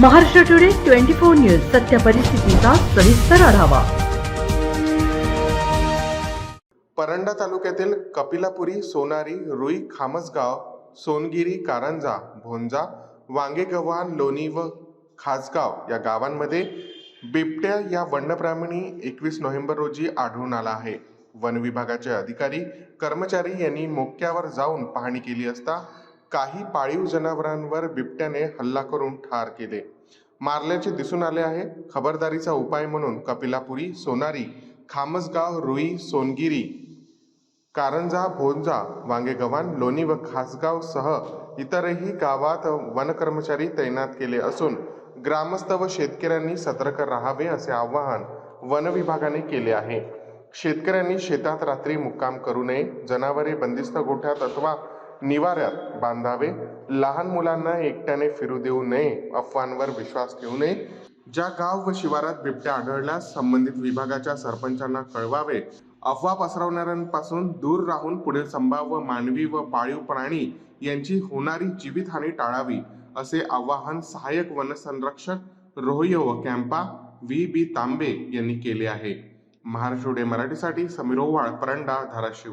Maharashtra today twenty four news सत्य परिस्थितीचा सविस्तर आढावा. परंडा तालुक्यातील कपिलापुरी सोनारी रुई खामसगाव सोनगिरी कारंजा भोंजा वांगेगव्हाण लोणी व खासगाव या गावांमध्ये बिबट्या या वन्यप्राणी एकवीस नोव्हेंबर रोजी आढळून आला आहे. वन विभागाचे अधिकारी कर्मचारी यांनी मोक्यावर जाऊन पाहणी केली असता काही पाळीव जनावरांवर बिबट्याने हल्ला करून ठार केले. मारल्याचे दिसून आले आहे. खबरदारीचा उपाय म्हणून कपिलापुरी सोनारी खामसगाव रुई सोनगिरी कारंजा भोंजा वांगेगव्हाण लोणी व खासगाव सह इतरही गावात वनकर्मचारी तैनात केले असून ग्रामस्थ व शेतकऱ्यांनी सतर्क राहावे असे आवाहन वन विभागाने केले आहे. शेतकऱ्यांनी शेतात रात्री मुक्काम करू नये. जनावरे बंदिस्त गोठ्यात अथवा निवाऱ्यात बांधावे. लहान मुलांना एकट्याने फिरू देऊ नये अफवांवर विश्वास ठेवू नये. ज्या गाव व शिवारात बिबट्या आढळल्यास संबंधित विभागाच्या सरपंचांना कळवावे. अफवा पसरवणाऱ्यांपासून दूर राहून पुढील संभाव्य मानवी व पाळीव प्राणी यांची होणारी जीवितहानी टाळावी असे आवाहन सहाय्यक वनसंरक्षक रोहय व कॅम्पा व्ही. बी. तांबे यांनी केले आहे. महाराष्ट्र डे मराठीसाठी समीर ओवाळ परंडा धाराशिव.